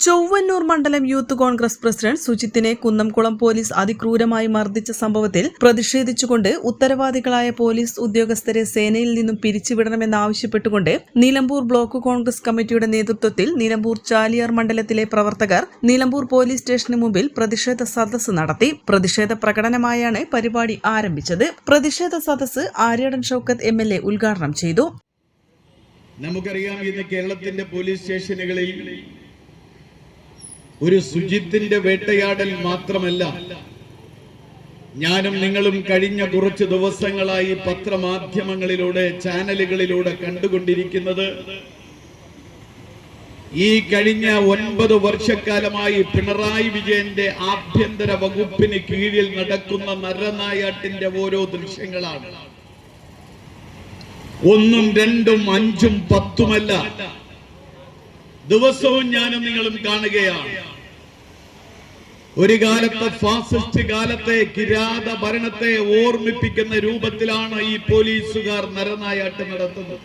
Chowannur മണ്ഡലം youth Congress president സുജിത്തിനെ Kunnamkulam police അതിക്രൂരമായി മർദ്ദിച്ച സംഭവത്തിൽ പ്രതിഷേധിച്ചുകൊണ്ട് ഉത്തരവാദികളായ പോലീസ് ഉദ്യോഗസ്ഥരെ സേനയിൽ നിന്നും പിരിച്ചുവിടണമെന്നാവശ്യപ്പെട്ടുകൊണ്ട് നിലമ്പൂർ ബ്ലോക്ക് കോൺഗ്രസ് കമ്മിറ്റിയുടെ നേതൃത്വത്തിൽ നിലമ്പൂർ ചാലിയാർ മണ്ഡലത്തിലെ പ്രവർത്തകർ നിലമ്പൂർ പോലീസ് സ്റ്റേഷന് മുമ്പിൽ പ്രതിഷേധ സദസ്സ് നടത്തി. പ്രതിഷേധ പ്രകടനമായാണ് പരിപാടി ആരംഭിച്ചത്. പ്രതിഷേധ സദസ്സ് ആര്യടൻ ഷൌക്കത്ത് എം ഉദ്ഘാടനം ചെയ്തു. നമുക്കറിയാം ഇന്ന് കേരളത്തിന്റെ പോലീസ് സ്റ്റേഷനുകളിൽ ഒരു സുജിത്തിന്റെ വേട്ടയാടൽ മാത്രമല്ല. ഞാനും നിങ്ങളും കഴിഞ്ഞ കുറച്ച് ദിവസങ്ങളായി പത്രമാധ്യമങ്ങളിലൂടെ ചാനലുകളിലൂടെ കണ്ടുകൊണ്ടിരിക്കുന്നത് ഈ കഴിഞ്ഞ ഒൻപത് വർഷക്കാലമായി പിണറായി വിജയന്റെ ആഭ്യന്തര വകുപ്പിന് കീഴിൽ നടക്കുന്ന നരനായാട്ടിന്റെ ഓരോ ദൃശ്യങ്ങളാണ്. ഒന്നും രണ്ടും അഞ്ചും പത്തുമല്ല. ദിവസവും ഞാനും നിങ്ങളും കാണുകയാണ്. ഒരു കാലത്തെ ഫാസിസ്റ്റ് കാലത്തെ കിരാത ഭരണത്തെ ഓർമ്മിപ്പിക്കുന്ന രൂപത്തിലാണ് ഈ പോലീസുകാർ നരനായാട്ട് നടത്തുന്നത്.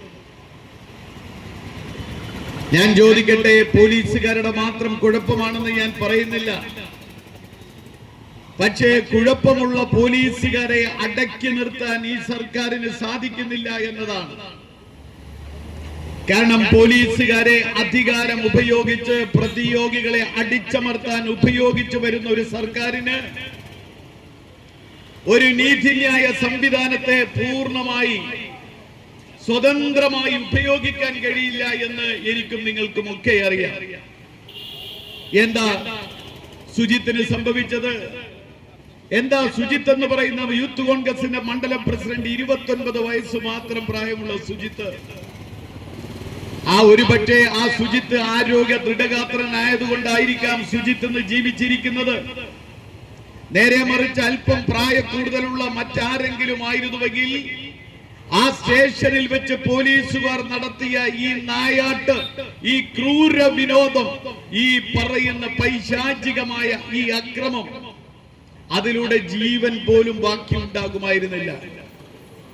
ഞാൻ ചോദിക്കട്ടെ പോലീസുകാരുടെ മാത്രം കുഴപ്പമാണെന്ന് ഞാൻ പറയുന്നില്ല. പക്ഷേ കുഴപ്പമുള്ള പോലീസുകാരെ അടക്കി നിർത്താൻ ഈ സർക്കാരിന് സാധിക്കുന്നില്ല എന്നതാണ്. കാരണം പോലീസുകാരെ അധികാരം ഉപയോഗിച്ച് പ്രതിയോഗികളെ അടിച്ചമർത്താൻ ഉപയോഗിച്ചു വരുന്ന ഒരു സർക്കാരിന് ഒരു നീതിന്യായ സംവിധാനത്തെ പൂർണമായി സ്വതന്ത്രമായി ഉപയോഗിക്കാൻ കഴിയില്ല എന്ന് എനിക്കും നിങ്ങൾക്കും ഒക്കെ അറിയാം. എന്താ സുജിത്തിന് സംഭവിച്ചത്? എന്താ സുജിത്ത് എന്ന് പറയുന്ന യൂത്ത് കോൺഗ്രസിന്റെ മണ്ഡലം പ്രസിഡന്റ് ഇരുപത്തി ഒൻപത് വയസ്സ് മാത്രം പ്രായമുള്ള സുജിത്ത് ആ ഒരു പക്ഷേ ആ സുജിത്ത് ആരോഗ്യ ദൃഢഗാത്രനായതുകൊണ്ടായിരിക്കാം സുജിത്ത് എന്ന് ജീവിച്ചിരിക്കുന്നത്. നേരെ മറിച്ച് അല്പം പ്രായ കൂടുതലുള്ള മറ്റാരെങ്കിലും ആയിരുന്നുവെങ്കിൽ ആ സ്റ്റേഷനിൽ വെച്ച് പോലീസുകാർ നടത്തിയ ഈ നായാട്ട് ഈ ക്രൂര വിനോദം ഈ പറയുന്ന പൈശാചികമായ ഈ അക്രമം അതിലൂടെ ജീവൻ പോലും ബാക്കിയുണ്ടാകുമായിരുന്നില്ല.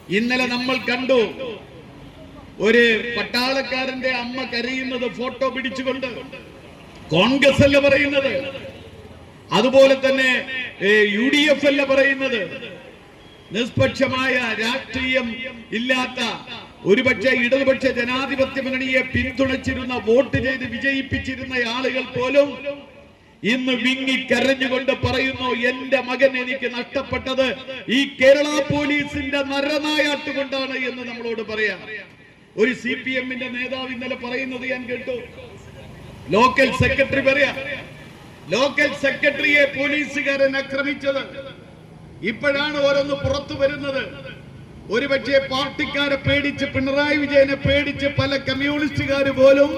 ഇന്നലെ നമ്മൾ കണ്ടു ഒരു പട്ടാളക്കാരന്റെ അമ്മ കരയുന്നത് ഫോട്ടോ പിടിച്ചുകൊണ്ട് കോൺഗ്രസ് അല്ല പറയുന്നത്. അതുപോലെ തന്നെ യു ഡി എഫ് അല്ല പറയുന്നത്. നിഷ്പക്ഷമായ രാഷ്ട്രീയം ഇല്ലാത്ത ഒരുപക്ഷെ ഇടതുപക്ഷ ജനാധിപത്യ മുന്നണിയെ പിന്തുണച്ചിരുന്ന വോട്ട് ചെയ്ത് വിജയിപ്പിച്ചിരുന്ന ആളുകൾ പോലും ഇന്ന് വിങ്ങി കരഞ്ഞുകൊണ്ട് പറയുന്നു എന്റെ മകൻ എനിക്ക് നഷ്ടപ്പെട്ടത് ഈ കേരള പോലീസിന്റെ നരനായാട്ടുകൊണ്ടാണ് എന്ന് നമ്മളോട് പറയാം. ഒരു സി പി എമ്മിന്റെ നേതാവ് ഇന്നലെ പറയുന്നത് ഞാൻ കേട്ടു. ലോക്കൽ സെക്രട്ടറി പറയാ ലോക്കൽ സെക്രട്ടറിയെ പോലീസുകാരൻ ആക്രമിച്ചത്. ഇപ്പോഴാണ് ഓരോന്ന് പുറത്തു വരുന്നത്. ഒരുപക്ഷെ പാർട്ടിക്കാരെ പേടിച്ച് പിണറായി വിജയനെ പേടിച്ച് പല കമ്മ്യൂണിസ്റ്റുകാർ പോലും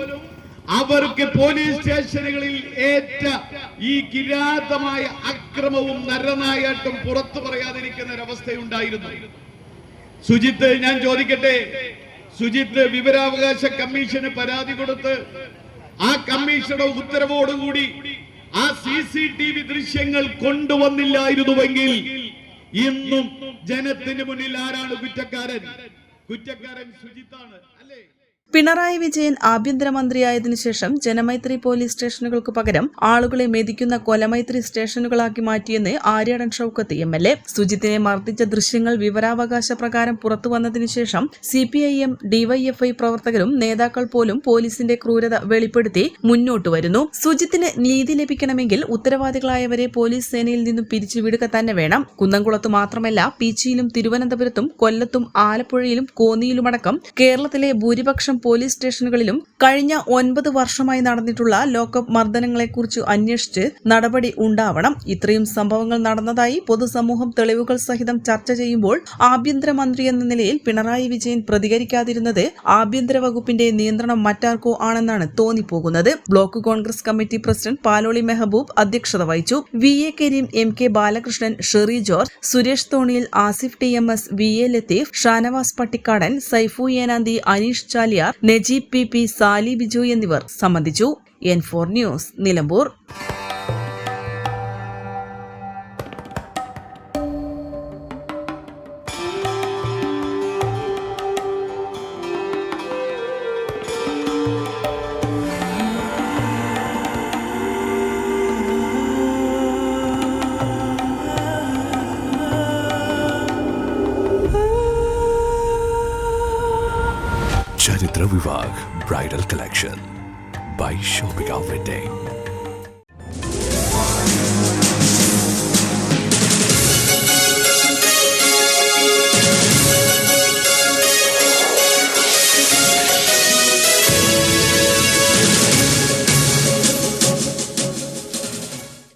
അവർക്ക് പോലീസ് സ്റ്റേഷനുകളിൽ ഏറ്റ ഈ കിരാതമായ അക്രമവും നരനായാട്ടും പുറത്തു പറയാതിരിക്കുന്ന ഒരവസ്ഥയുണ്ടായിരുന്നു സുജിത്ത് ഞാൻ ചോദിക്കട്ടെ സുജിത്ത് വിവരാവകാശ കമ്മീഷന് പരാതി കൊടുത്ത് ആ കമ്മീഷന്റെ ഉത്തരവോടുകൂടി ആ സി സി ടി വി ദൃശ്യങ്ങൾ കൊണ്ടുവന്നില്ലായിരുന്നുവെങ്കിൽ ഇന്നും ജനത്തിന് മുന്നിൽ ആരാണ് കുറ്റക്കാരൻ? കുറ്റക്കാരൻ സുജിത്താണ് അല്ലേ? പിണറായി വിജയൻ ആഭ്യന്തരമന്ത്രിയായതിനു ശേഷം ജനമൈത്രി പോലീസ് സ്റ്റേഷനുകൾക്ക് പകരം ആളുകളെ മെതിക്കുന്ന കൊലമൈത്രി സ്റ്റേഷനുകളാക്കി മാറ്റിയെന്ന് Aryadan Shoukath M L A. സുജിത്തിനെ മർദ്ദിച്ച ദൃശ്യങ്ങൾ വിവരാവകാശ പ്രകാരം പുറത്തുവന്നതിനു ശേഷം എം ഡിവൈഎഫ്ഐ പ്രവർത്തകരും നേതാക്കൾ പോലും പോലീസിന്റെ ക്രൂരത വെളിപ്പെടുത്തി മുന്നോട്ട് വരുന്നു. സുജിത്തിന് നീതി ലഭിക്കണമെങ്കിൽ ഉത്തരവാദികളായവരെ പോലീസ് സേനയിൽ നിന്നും പിരിച്ചുവിടുക തന്നെ വേണം. കുന്നംകുളത്ത് മാത്രമല്ല പീച്ചിയിലും തിരുവനന്തപുരത്തും കൊല്ലത്തും ആലപ്പുഴയിലും കോന്നിയിലുമടക്കം കേരളത്തിലെ ഭൂരിപക്ഷം പോലീസ് സ്റ്റേഷനുകളിലും കഴിഞ്ഞ ഒൻപത് വർഷമായി നടന്നിട്ടുള്ള ലോക്കപ്പ് മർദ്ദനങ്ങളെക്കുറിച്ച് അന്വേഷിച്ച് നടപടി ഉണ്ടാവണം. ഇത്രയും സംഭവങ്ങൾ നടന്നതായി പൊതുസമൂഹം തെളിവുകൾ സഹിതം ചർച്ച ചെയ്യുമ്പോൾ ആഭ്യന്തരമന്ത്രി എന്ന നിലയിൽ പിണറായി വിജയൻ പ്രതികരിക്കാതിരുന്നത് ആഭ്യന്തര വകുപ്പിന്റെ നിയന്ത്രണം മറ്റാർക്കോ ആണെന്നാണ് തോന്നിപ്പോകുന്നത്. Block Congress committee president Paloli Mehaboob അധ്യക്ഷത വഹിച്ചു. V A Kareem M K Balakrishnan Shery George Suresh Thoniyil Asif T M S V A Latheef Shanavas Pattikkadan Saifu Enanthi Aneesh Chaliyar Najeeb P P Sali Biju എന്നിവർ സംബന്ധിച്ചു N four news Nilambur. Charitra Vivah bridal collection by shopping wedding